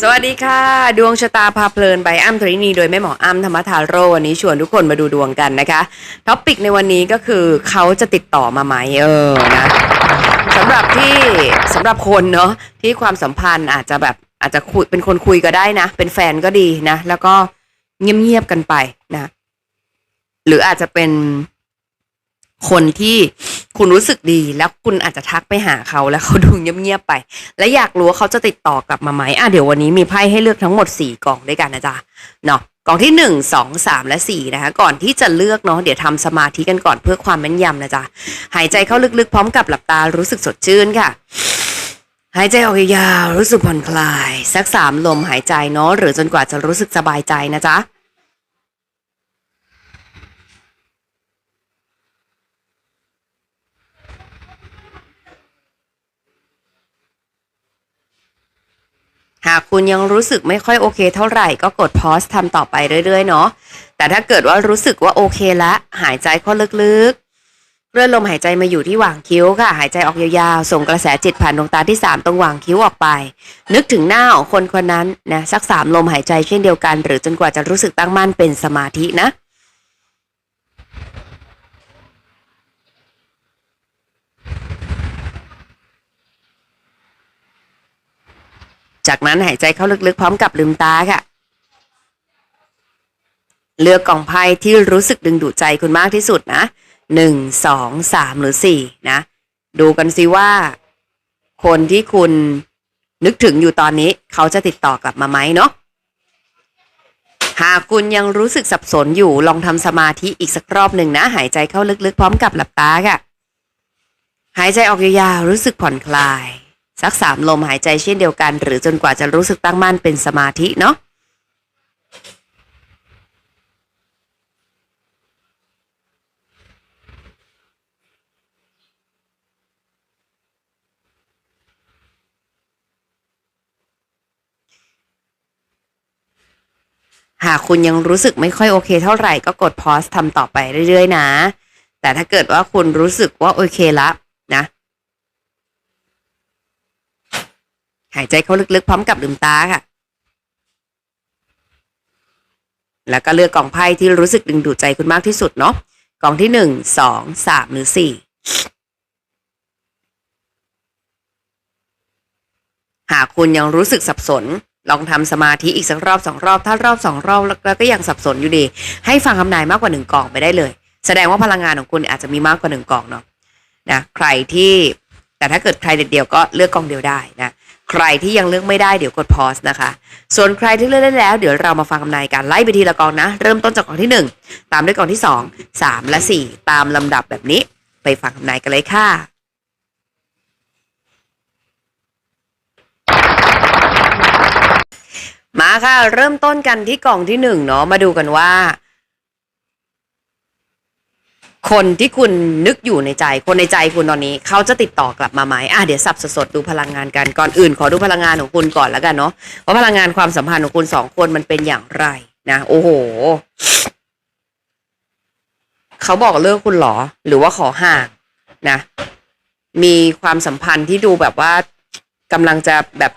สวัสดีค่ะ ดวงชะตาพาเพลินใบอ้ำธรินีโดยแม่หมออ้ำธรรมทาโรวันนี้ชวนทุกคนมาดูดวงกันนะคะท็อปิกในวันนี้ก็คือเขาจะติดต่อมาไหมเออนะสำหรับที่สำหรับคนเนาะที่ความสัมพันธ์อาจจะแบบอาจจะคุยเป็นคนคุยก็ได้นะ เป็นแฟนก็ดีนะ แล้วก็เงียบๆกันไปนะ หรืออาจจะเป็น คนที่คุณรู้สึกดีแล้วคุณอาจจะทักไปหาเขาแล้วเขาดูเงียบๆไป และอยากรู้ว่าเขาจะติดต่อกลับมาไหมอะเดี๋ยววันนี้มีไพ่ให้เลือกทั้งหมดสี่กล่องด้วยกันนะจ๊ะเนาะกล่องที่หนึ่งสองสามและสี่นะคะ ก่อนที่จะเลือกเนาะเดี๋ยวทำสมาธิกันก่อนเพื่อความแม่นยำนะจ๊ะ หายใจเข้าลึกๆ พร้อมกับหลับตารู้สึกสดชื่นค่ะ หายใจออกยาวรู้สึกผ่อนคลาย สักสามลมหายใจเนาะหรือจนกว่าจะรู้สึกสบายใจนะจ๊ะ หากคุณยังรู้สึกไม่ค่อยโอเคเท่าไหร่ก็กดพอสทำต่อไปเรื่อยๆเนาะแต่ถ้าเกิดว่ารู้สึกว่าโอเคละหายใจเข้าลึกๆเลื่อนลมหายใจมาอยู่ที่หว่างคิ้วค่ะ หายใจออกยาวๆส่งกระแสจิตผ่านดวงตาที่ 3 ตรงหว่างคิ้วออกไป นึกถึงหน้าของคนคนนั้นนะสักสามลมหายใจเช่นเดียวกัน หรือจนกว่าจะรู้สึกตั้งมั่นเป็นสมาธินะ จากนั้นหายใจเข้าลึกๆ พร้อมกับลืมตาค่ะ เลือกกล่องไพ่ที่รู้สึกดึงดูดใจคุณมากที่สุดนะหนึ่งสองสามหรือสี่นะ ดูกันสิว่า คนที่คุณนึกถึงอยู่ตอนนี้เขาจะติดต่อกลับมาไหมเนาะหากคุณยังรู้สึกสับสนอยู่ลองทำสมาธิอีกสักรอบหนึ่งนะ หายใจเข้าลึกๆ พร้อมกับหลับตาค่ะ หายใจออกยาวๆรู้สึกผ่อนคลาย สักสามลมหายใจเช่นเดียวกัน หรือจนกว่าจะรู้สึกตั้งมั่นเป็นสมาธิเนาะหากคุณยังรู้สึกไม่ค่อยโอเคเท่าไหร่ก็กดพอสทำต่อไปเรื่อยๆนะ แต่ถ้าเกิดว่าคุณรู้สึกว่าโอเคละนะ หายใจเข้าลึกๆ พร้อมกับลืมตาค่ะ แล้วก็เลือกกล่องไพ่ที่รู้สึกดึงดูดใจคุณมากที่สุดเนาะกล่องที่หนึ่งสองสามหรือสี่หากคุณยังรู้สึกสับสน ลองทำสมาธิอีกสักรอบสองรอบ ถ้ารอบสองรอบแล้วก็ยังสับสนอยู่ดี ให้ฟังคำนายมากกว่าหนึ่งกล่องไปได้เลย แสดงว่าพลังงานของคุณอาจจะมีมากกว่าหนึ่งกล่องเนาะนะใครที่แต่ถ้าเกิดใครเด็ดเดียวก็เลือกกล่องเดียวได้นะ ใครที่ยังเลือกไม่ได้เดี๋ยวกดพอสนะคะ ส่วนใครที่เลือกได้แล้ว เดี๋ยวเรามาฟังคำนายกันไล่ไปทีละกองนะ เริ่มต้นจากกองที่หนึ่งตามด้วยกองที่สองสามและสี่ตามลำดับแบบนี้ ไปฟังคำนายกันเลยค่ะมาค่ะ เริ่มต้นกันที่กล่องที่หนึ่งเนาะมาดูกันว่า คนที่คุณนึกอยู่ในใจ คนในใจคุณตอนนี้ เขาจะติดต่อกลับมาไหมอะเดี๋ยวสับสดๆดูพลังงานกันก่อนอื่น ขอดูพลังงานของคุณก่อนแล้วกันเนาะว่าพลังงานความสัมพันธ์ของคุณสองคนมันเป็นอย่างไรนะโอ้โหเขาบอกเลิกคุณเหรอ หรือว่าขอห่างนะ มีความสัมพันธ์ที่ดูแบบว่ากำลังจะแบบ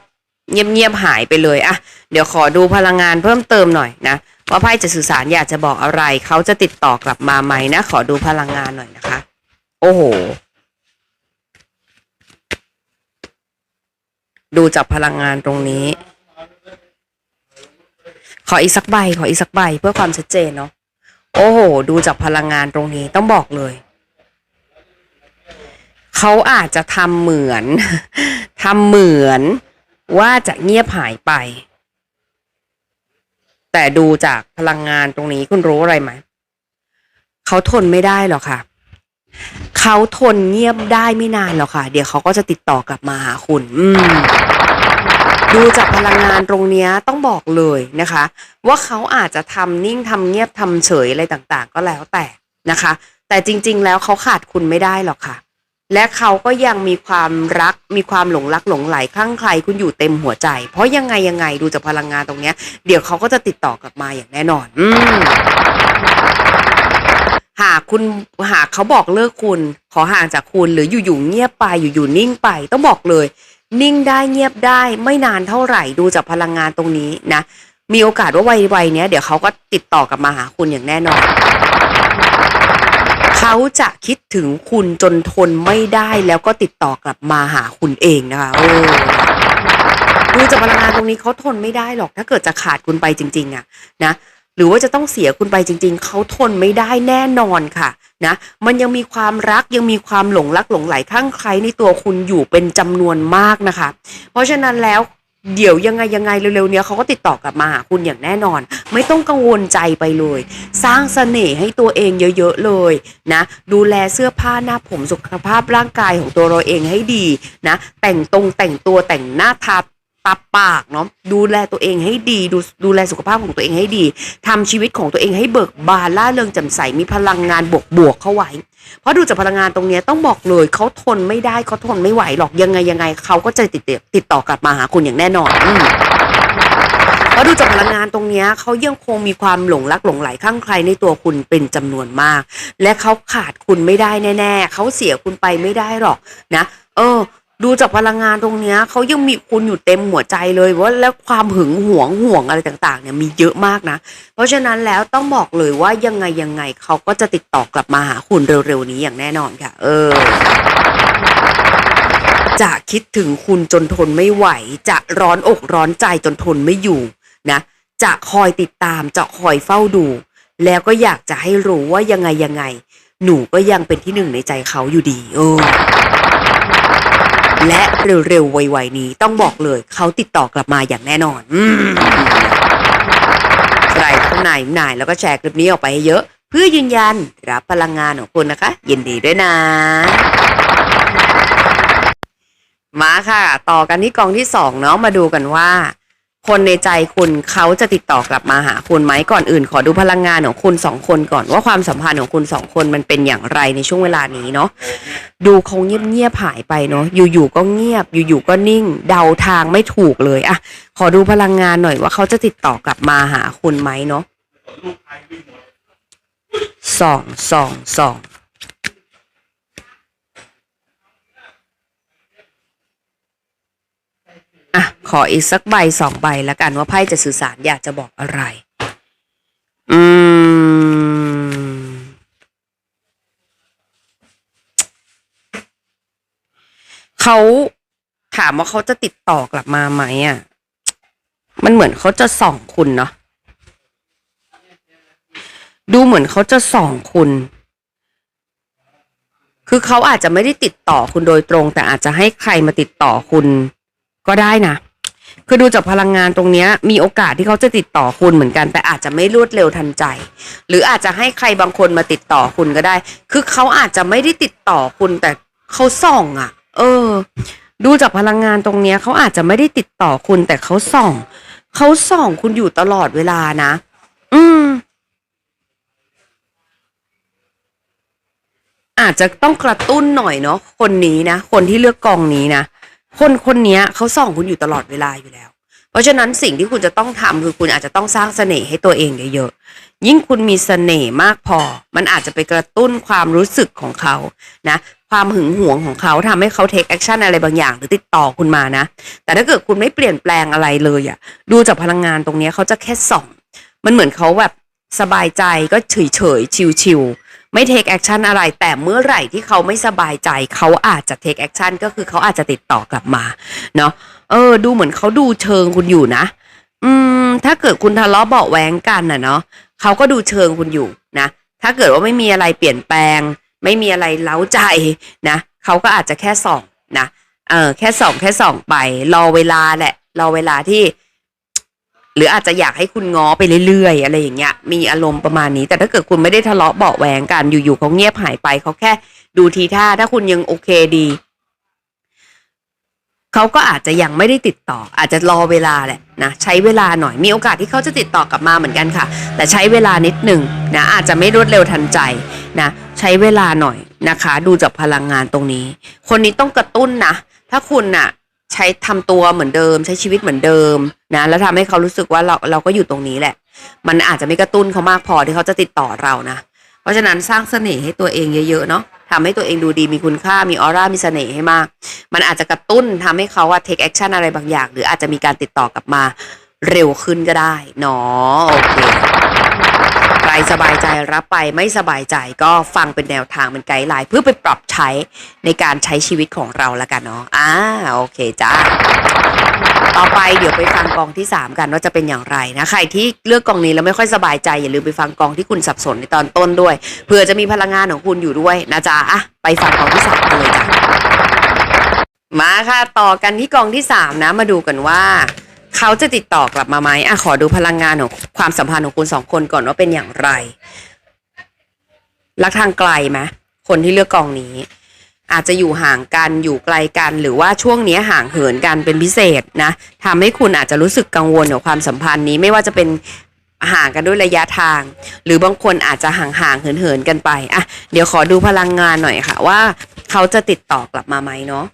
เงียบๆหายไปเลยอะเดี๋ยวขอดูพลังงานเพิ่มเติมหน่อยนะ ว่าไพ่จะสื่อสารอยากจะบอกอะไร เขาจะติดต่อกลับมาไหมนะ ขอดูพลังงานหน่อยนะคะ โอ้โห ดูจากพลังงานตรงนี้ ขออีกสักใบ ขออีกสักใบเพื่อความชัดเจนเนาะ โอ้โห ดูจากพลังงานตรงนี้ต้องบอกเลย เขาอาจจะทำเหมือนทำเหมือนว่าจะเงียบหายไป แต่ดูจากพลังงานตรงนี้คุณรู้อะไรไหม เขาทนไม่ได้หรอกค่ะ เขาทนเงียบได้ไม่นานหรอกค่ะ เดี๋ยวเขาก็จะติดต่อกลับมาหาคุณ อืม ดูจากพลังงานตรงนี้ต้องบอกเลยนะคะ ว่าเขาอาจจะทำนิ่งทำเงียบทำเฉยอะไรต่าง ๆ ก็แล้วแต่นะคะ แต่จริง ๆ แล้วเขาขาดคุณไม่ได้หรอกค่ะ และเขาก็ยังมีความรักมีความหลงรักหลงไหลคลั่งใครคุณอยู่เต็มหัวใจ เพราะยังไงยังไงดูจากพลังงานตรงเนี้ย เดี๋ยวเขาก็จะติดต่อกลับมาอย่างแน่นอน อืมหากคุณหากเขาบอกเลิกคุณ ขอห่างจากคุณหรืออยู่ๆเงียบไปอยู่ๆนิ่งไป ต้องบอกเลย นิ่งได้เงียบได้ไม่นานเท่าไหร่ดูจากพลังงานตรงนี้นะ มีโอกาสว่าวัยๆเนี้ยเดี๋ยวเขาก็ติดต่อกลับมาหาคุณอย่างแน่นอน เขาจะคิดถึงคุณจนทนไม่ได้แล้วก็ติดต่อกลับมาหาคุณเองนะคะโอ้ดูจากพลังงานตรงนี้เขาทนไม่ได้หรอกถ้าเกิดจะขาดคุณไปจริง ๆอะนะหรือว่าจะต้องเสียคุณไปจริง ๆ เขาทนไม่ได้แน่นอนค่ะนะ มันยังมีความรักยังมีความหลงรักหลงไหลข้างใครในตัวคุณอยู่เป็นจำนวนมากนะคะ เพราะฉะนั้นแล้ว เดี๋ยวยังไงยังไงเร็วๆเนี้ยเขาก็ติดต่อกลับมาหาคุณอย่างแน่นอน ไม่ต้องกังวลใจไปเลย สร้างเสน่ห์ให้ตัวเองเยอะๆเลยนะ ดูแลเสื้อผ้าหน้าผมสุขภาพร่างกายของตัวเราเองให้ดีนะ แต่งตรงแต่งตัวแต่งหน้าทาตาปากเนาะดูแลตัวเองให้ดีดูดูแลสุขภาพของตัวเองให้ดีทำชีวิตของตัวเองให้เบิกบานล่าเริงแจ่มใสมีพลังงานบวกๆเข้าไว้ เพราะดูจากพลังงานตรงเนี้ยต้องบอกเลยเขาทนไม่ได้เขาทนไม่ไหวหรอกยังไงยังไงเขาก็จะติดต่อติดต่อกลับมาหาคุณอย่างแน่นอนอืมเพราะดูจากพลังงานตรงเนี้ยเขายังคงมีความหลงรักหลงไหลข้างใครในตัวคุณเป็นจำนวนมาก และเขาขาดคุณไม่ได้แน่ ๆเขาเสียคุณไปไม่ได้หรอกนะ เออ ดูจากพลังงานตรงเนี้ยเขายังมีคุณอยู่เต็มหัวใจเลยว่าแล้วความหึงหวงห่วงอะไรต่างๆ เนี่ยมีเยอะมากนะ เพราะฉะนั้นแล้วต้องบอกเลยว่ายังไงยังไงเขาก็จะติดต่อกลับมาหาคุณเร็วๆนี้อย่างแน่นอนค่ะ เออ จะคิดถึงคุณจนทนไม่ไหว จะร้อนอกร้อนใจจนทนไม่อยู่นะจะคอยติดตามจะคอยเฝ้าดู แล้วก็อยากจะให้รู้ว่ายังไงยังไง หนูก็ยังเป็นที่หนึ่งในใจเขาอยู่ดี เออ และเร็วๆไวๆนี้ต้องบอกเลยเขาติดต่อกลับมาอย่างแน่นอนอใครข้างในหนายแล้วก็แชร์คลิปนี้ออกไปให้เยอะ เพื่อยืนยันรับพลังงานของคุณนะคะ ยินดีด้วยนะ มาค่ะ ต่อกันที่กองที่สองเนาะมาดูกันว่า คนในใจคุณเขาจะติดต่อกลับมาหาคุณไหมก่อนอื่น ขอดูพลังงานของคุณสองคนก่อนว่าความสัมพันธ์ของคุณสองคนมันเป็นอย่างไรในช่วงเวลานี้เนาะดูเขาเงียบๆหายไปเนาะอยู่ๆก็เงียบ อยู่ๆก็นิ่ง เดาทางไม่ถูกเลยอะขอดูพลังงานหน่อยว่าเขาจะติดต่อกลับมาหาคุณไหมเนาะสองสองสอง อะขออีกสักใบสองใบแล้วกันว่าไพ่จะสื่อสารอยากจะบอกอะไร อืม เขาถามว่าเขาจะติดต่อกลับมาไหมอะ มันเหมือนเขาจะส่องคุณเนาะ ดูเหมือนเขาจะส่องคุณคือเขาอาจจะไม่ได้ติดต่อคุณโดยตรง แต่อาจจะให้ใครมาติดต่อคุณ ก็ได้นะคือดูจากพลังงานตรงนี้มีโอกาสที่เขาจะติดต่อคุณเหมือนกัน แต่อาจจะไม่รวดเร็วทันใจ หรืออาจจะให้ใครบางคนมาติดต่อคุณก็ได้ คือเขาอาจจะไม่ได้ติดต่อคุณแต่เขาส่องอะ่ะ เออ ดูจากพลังงานตรงนี้เขาอาจจะไม่ได้ติดต่อคุณแต่เขาส่องเขาส่องคุณอยู่ตลอดเวลานะ อืม อาจจะต้องกระตุ้นหน่อยเนาะคนนี้นะคนที่เลือกกองนี้นะ คนคนนี้เขาส่องคุณอยู่ตลอดเวลาอยู่แล้ว เพราะฉะนั้นสิ่งที่คุณจะต้องทำคือคุณอาจจะต้องสร้างเสน่ห์ให้ตัวเองเยอะๆยิ่งคุณมีเสน่ห์มากพอ มันอาจจะไปกระตุ้นความรู้สึกของเขานะความหึงหวงของเขาทำให้เขาเทคแอคชั่นอะไรบางอย่างหรือติดต่อคุณมานะ แต่ถ้าเกิดคุณไม่เปลี่ยนแปลงอะไรเลยอะ่ะดูจากพลังงานตรงนี้เขาจะแค่ส่อง มันเหมือนเขาแบบสบายใจก็เฉยเฉยชิวๆ ไม่เทคแอคชั่นอะไร แต่เมื่อไหร่ที่เขาไม่สบายใจ เขาอาจจะเทคแอคชั่นก็คือเขาอาจจะติดต่อกลับมา เนาะเออ ดูเหมือนเขาดูเชิงคุณอยู่นะ อืม ถ้าเกิดคุณทะเลาะเบาะแว้งกันน่ะเนาะเขาก็ดูเชิงคุณอยู่นะถ้าเกิดว่าไม่มีอะไรเปลี่ยนแปลง ไม่มีอะไรเล้าใจนะเขาก็อาจจะแค่ส่องนะเออแค่ส่องแค่ส่องไป รอเวลาแหละ รอเวลาที่ หรืออาจจะอยากให้คุณง้อไปเรื่อยๆ อะไรอย่างเงี้ย มีอารมณ์ประมาณนี้ แต่ถ้าเกิดคุณไม่ได้ทะเลาะเบาะแว้งกัน อยู่ๆเขาเงียบหายไป เขาแค่ดูทีท่า ถ้าคุณยังโอเคดี เขาก็อาจจะยังไม่ได้ติดต่อ อาจจะรอเวลาแหละนะ ใช้เวลาหน่อย มีโอกาสที่เขาจะติดต่อกลับมาเหมือนกันค่ะ แต่ใช้เวลานิดหนึ่งนะ อาจจะไม่รวดเร็วทันใจนะ ใช้เวลาหน่อยนะคะ ดูจากพลังงานตรงนี้ คนนี้ต้องกระตุ้นนะ ถ้าคุณน่ะ ใช้ทำตัวเหมือนเดิม ใช้ชีวิตเหมือนเดิมนะแล้วทำให้เขารู้สึกว่าเราเราก็อยู่ตรงนี้แหละ มันอาจจะไม่กระตุ้นเขามากพอที่เขาจะติดต่อเรานะเพราะฉะนั้นสร้างเสน่ห์ให้ตัวเองเยอะๆเนาะทำให้ตัวเองดูดีมีคุณค่ามีออร่ามีเสน่ห์ให้มาก มันอาจจะกระตุ้นทำให้เขาว่า take action อะไรบางอย่าง หรืออาจจะมีการติดต่อกลับมาเร็วขึ้นก็ได้เนาะโอเค สบายใจรับไปไม่สบายใจก็ฟังเป็นแนวทางเป็นไกด์ไลน์เพื่อไปปรับใช้ในการใช้ชีวิตของเราล้วกันเนาะอ่าโอเคจ้าต่อไปเดี๋ยวไปฟังกองที่ 3 กันว่าจะเป็นอย่างไรนะใครที่เลือกกองนี้แล้วไม่ค่อยสบายใจ อย่าลืมไปฟังกองที่คุณสับสนในตอนต้นด้วยเผื่อจะมีพลังงานของคุณอยู่ด้วยนะจ๊ะอะไปฟังกองที่สามกันเลยจ้ะมาค่ะต่อกันที่กองที่ 3 นะมาดูกันว่า เขาจะติดต่อกลับมาไหมอะขอดูพลังงานของความสัมพันธ์ของคุณสองคนก่อนว่าเป็นอย่างไร รักทางไกลไหมคนที่เลือกกองนี้ อาจจะอยู่ห่างกันอยู่ไกลกัน หรือว่าช่วงนี้ห่างเหินกันเป็นพิเศษนะทำให้คุณอาจจะรู้สึกกังวลกับความสัมพันธ์นี้ไม่ว่าจะเป็นห่างกันด้วยระยะทาง หรือบางคนอาจจะห่างห่างๆเหินเหินๆกันไปอะเดี๋ยวขอดูพลังงานหน่อยค่ะ ว่า เขาจะติดต่อกลับมาไหมเนาะ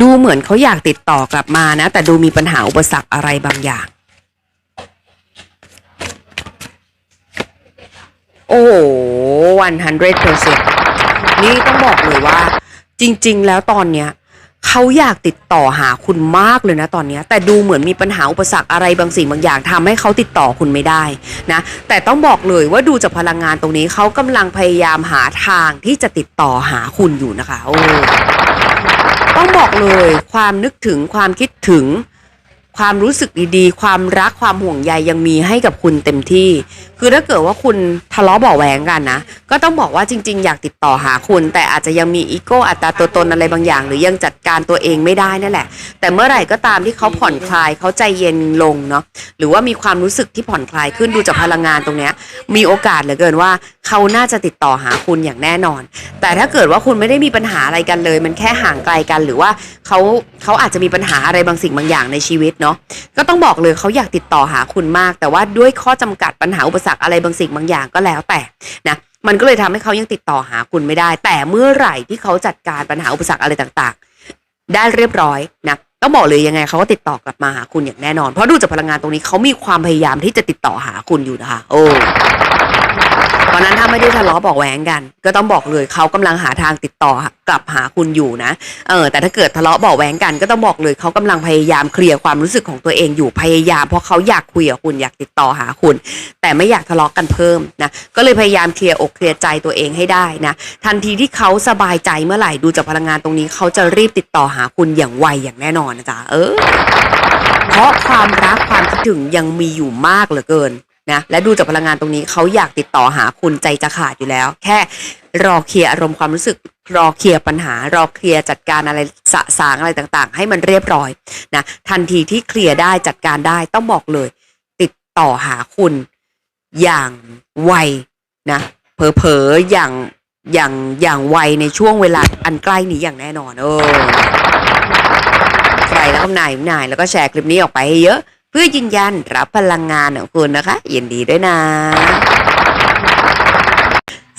ดูเหมือนเขาอยากติดต่อกลับมานะ แต่ดูมีปัญหาอุปสรรคอะไรบางอย่าง โอ้โหวันฮันเดรเปอร์เซ็นนี่ต้องบอกเลยว่า จริง ๆ แล้วตอนเนี้ย เขาอยากติดต่อหาคุณมากเลยนะตอนนี้ แต่ดูเหมือนมีปัญหาอุปสรรคอะไรบางสิ่งบางอย่างทำให้เขาติดต่อคุณไม่ได้นะแต่ต้องบอกเลยว่าดูจากพลังงานตรงนี้เขากำลังพยายามหาทางที่จะติดต่อหาคุณอยู่นะคะโอ้ต้องบอกเลยความนึกถึงความคิดถึง ความรู้สึกดีๆ ความรักความห่วงใยยังมีให้กับคุณเต็มที่ คือถ้าเกิดว่าคุณทะเลาะเบาแหวงกันนะ ก็ต้องบอกว่าจริง ๆ อยากติดต่อหาคุณ แต่อาจจะยังมีอีโก้อัตราตัวตนอะไรบางอย่าง หรือยังจัดการตัวเองไม่ได้นั่นแหละ แต่เมื่อไหร่ก็ตามที่เขาผ่อนคลายเขาใจเย็นลงเนาะ หรือว่ามีความรู้สึกที่ผ่อนคลายขึ้นดูจากพลังงานตรงเนี้ย มีโอกาสเหลือเกินว่า เขาน่าจะติดต่อหาคุณอย่างแน่นอน แต่ถ้าเกิดว่าคุณไม่ได้มีปัญหาอะไรกันเลย มันแค่ห่างไกลกัน หรือว่าเขาเขาอาจจะมีปัญหาอะไรบางสิ่งบางอย่างในชีวิตเนาะก็ต้องบอกเลยเขาอยากติดต่อหาคุณมาก แต่ว่าด้วยข้อจำกัดปัญหาอุปสรรคอะไรบางสิ่งบางอย่างก็แล้วแต่นะมันก็เลยทำให้เขายังติดต่อหาคุณไม่ได้ แต่เมื่อไหร่ที่เขาจัดการปัญหาอุปสรรคอะไรต่างๆ ได้เรียบร้อยนะต้องบอกเลยยังไงเขาก็ติดต่อกลับมาหาคุณอย่างแน่นอน เพราะดูจากพลังงานตรงนี้เขามีความพยายามที่จะติดต่อหาคุณอยู่นะคะ โอ้ เพราะนั้นถ้าไม่ได้ทะเลาะบอกแหวงกัน ก็ต้องบอกเลยเขากำลังหาทางติดต่อกลับหาคุณอยู่นะเออแต่ถ้าเกิดทะเลาะบาะแหวงกัน ก็ต้องบอกเลยเขากำลังพยายามเคลียร์ความรู้สึกของตัวเองอยู่พยายาม เพราะเขาอยากคุยกับคุณอยากติดต่อหาคุณ แต่ไม่อยากทะเลาะกันเพิ่มนะก็เลยพยายามเคลียร์อกเคลียร์ใจตัวเองให้ได้นะทันทีที่เขาสบายใจเมื่อไหร่ดูจากพลังงานตรงนี้เขาจะรีบติดต่อหาคุณอย่างไวอย่างแน่นอนนะจ๊ะเออเพราะความรักความคิดถึงยังมีอยู่มากเหลือเกิน นะและดูจากพลังงานตรงนี้เขาอยากติดต่อหาคุณใจจะขาดอยู่แล้ว แค่รอเคลียร์อารมณ์ความรู้สึกรอเคลียร์ปัญหารอเคลียร์จัดการอะไรสะสางอะไรต่างๆ ให้มันเรียบร้อยนะทันทีที่เคลียร์ได้จัดการได้ต้องบอกเลย ติดต่อหาคุณอย่างไวนะเผลอๆอย่างอย่างอย่างไวในช่วงเวลาอันใกล้นี้อย่างแน่นอนเออใครแล้วก็นายนายแล้วก็แชร์คลิปนี้ออกไปให้เยอะ เพื่อยืนยันรับพลังงานของคุณนะคะ ยินดีด้วยนะ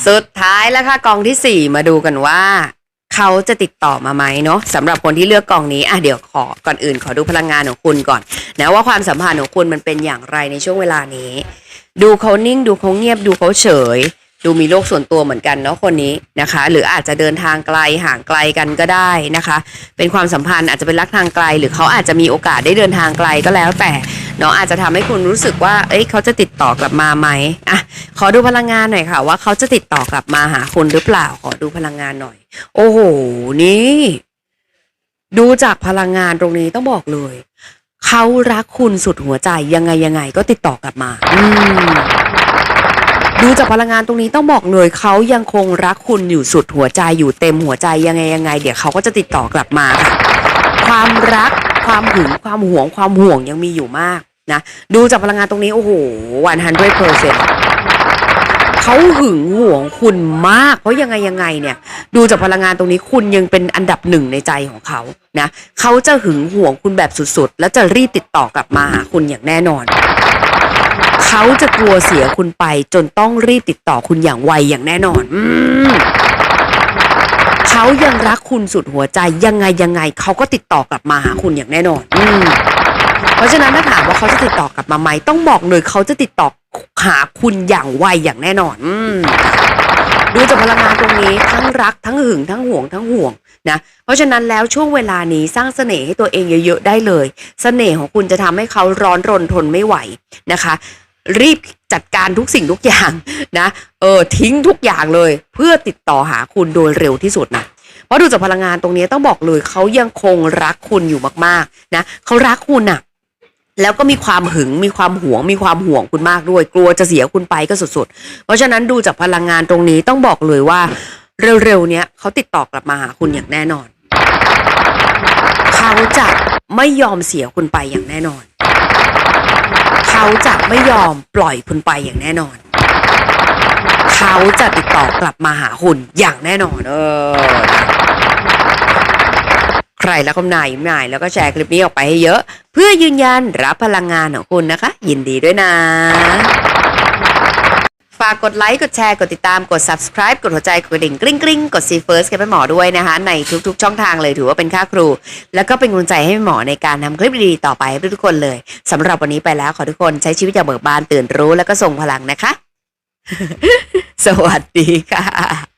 สุดท้ายแล้วค่ะกองที่ 4 มาดูกันว่าเขาจะติดต่อมาไหมเนาะสำหรับคนที่เลือกกองนี้อะเดี๋ยวขอก่อนอื่นขอดูพลังงานของคุณก่อนนะว่าความสัมพันธ์ของคุณมันเป็นอย่างไรในช่วงเวลานี้ ดูเขานิ่งดูเขาเงียบดูเขาเฉย ดูมีโลกส่วนตัวเหมือนกันเนาะคนนี้นะคะ หรืออาจจะเดินทางไกลห่างไกลกันก็ได้นะคะ เป็นความสัมพันธ์อาจจะเป็นรักทางไกล หรือเขาอาจจะมีโอกาสได้เดินทางไกลก็แล้ว แต่เนาะอาจจะทำให้คุณรู้สึกว่า เอ้ยเขาจะติดต่อกลับมาไหมอะขอดูพลังงานหน่อยค่ะ ว่าเขาจะติดต่อกลับมาหาคุณหรือเปล่าขอดูพลังงานหน่อย โอ้โหนี่ ดูจากพลังงานตรงนี้ต้องบอกเลยเขารักคุณสุดหัวใจยังไงยังไงก็ติดต่อกลับมา อืม ดูจากพลังงานตรงนี้ต้องบอกเลยเขายังคงรักคุณอยู่สุดหัวใจอยู่เต็มหัวใจยังไงยังไง เดี๋ยวเขาก็จะติดต่อกลับมาค่ะความรักความหึงความหวงความห่วงยังมีอยู่มากนะดูจากพลังงานตรงนี้โอ้โหวันฮันด้วยเปอร์เซ็นต์เขาหึงหวงคุณมาก เพราะยังไงยังไงเนี่ย ดูจากพลังงานตรงนี้คุณยังเป็นอันดับหนึ่งในใจของเขานะเขาจะหึงหวงคุณแบบสุดๆ แล้วจะรีบติดต่อกลับมาหาคุณอย่างแน่นอน เขาจะกลัวเสียคุณไป จนต้องรีบติดต่อคุณอย่างไวอย่างแน่นอนอเขายังรักคุณสุดหัวใจยังไงยังไงเขาก็ติดต่อกลับมาหาคุณอย่างแน่นอน อืเพราะฉะนั้นถ้าถามว่าเขาจะติดต่อกลับมาไหมต้องบอกเลยเขาจะติดต่อหาคุณอย่างไวอย่างแน่นอน อืดูจากพลังงานตรงนี้ทั้งรักทั้งหึงทั้งห่วงทั้งห่วงนะเพราะฉะนั้นแล้วช่วงเวลานี้สร้างเสน่ห์ให้ตัวเองเยอะๆได้เลย เสน่ห์ของคุณจะทำให้เขาร้อนรนทนไม่ไหวนะคะ รีบจัดการทุกสิ่งทุกอย่างนะเออทิ้งทุกอย่างเลย เพื่อติดต่อหาคุณโดยเร็วที่สุดนะเพราะดูจากพลังงานตรงนี้ต้องบอกเลยเขายังคงรักคุณอยู่มากๆนะเขารักคุณอะแล้วก็มีความหึงมีความหวง มีความห่วงคุณมากด้วย กลัวจะเสียคุณไปก็สุดๆ เพราะฉะนั้นดูจากพลังงานตรงนี้ต้องบอกเลยว่า เร็วๆเนี้ยเขาติดต่อกลับมาหาคุณอย่างแน่นอน เขาจะไม่ยอมเสียคุณไปอย่างแน่นอน เขาจะไม่ยอมปล่อยคุณไปอย่างแน่นอน เขาจะติดต่อกลับมาหาคุณอย่างแน่นอน เออ ใครแล้วก็นายยิ้มนายแล้วก็แชร์คลิปนี้ออกไปให้เยอะ เพื่อยืนยันรับพลังงานของคุณนะคะ ยินดีด้วยนะ ฝากกดไลค์ กดแชร์ กดติดตาม กด subscribe กดหัวใจ กดกระดิ่งกริ๊งกริ๊งกด see first กันไปหมอด้วยนะคะ ในทุกๆ ช่องทางเลยถือว่าเป็นค่าครู แล้วก็เป็นกำลังใจให้หมอในการทำคลิปดีๆต่อไปให้ทุกๆคนเลยสำหรับวันนี้ไปแล้วขอทุกคนใช้ชีวิตอย่างเบิกบานตื่นรู้แล้วก็ส่งพลังนะคะ สวัสดีค่ะ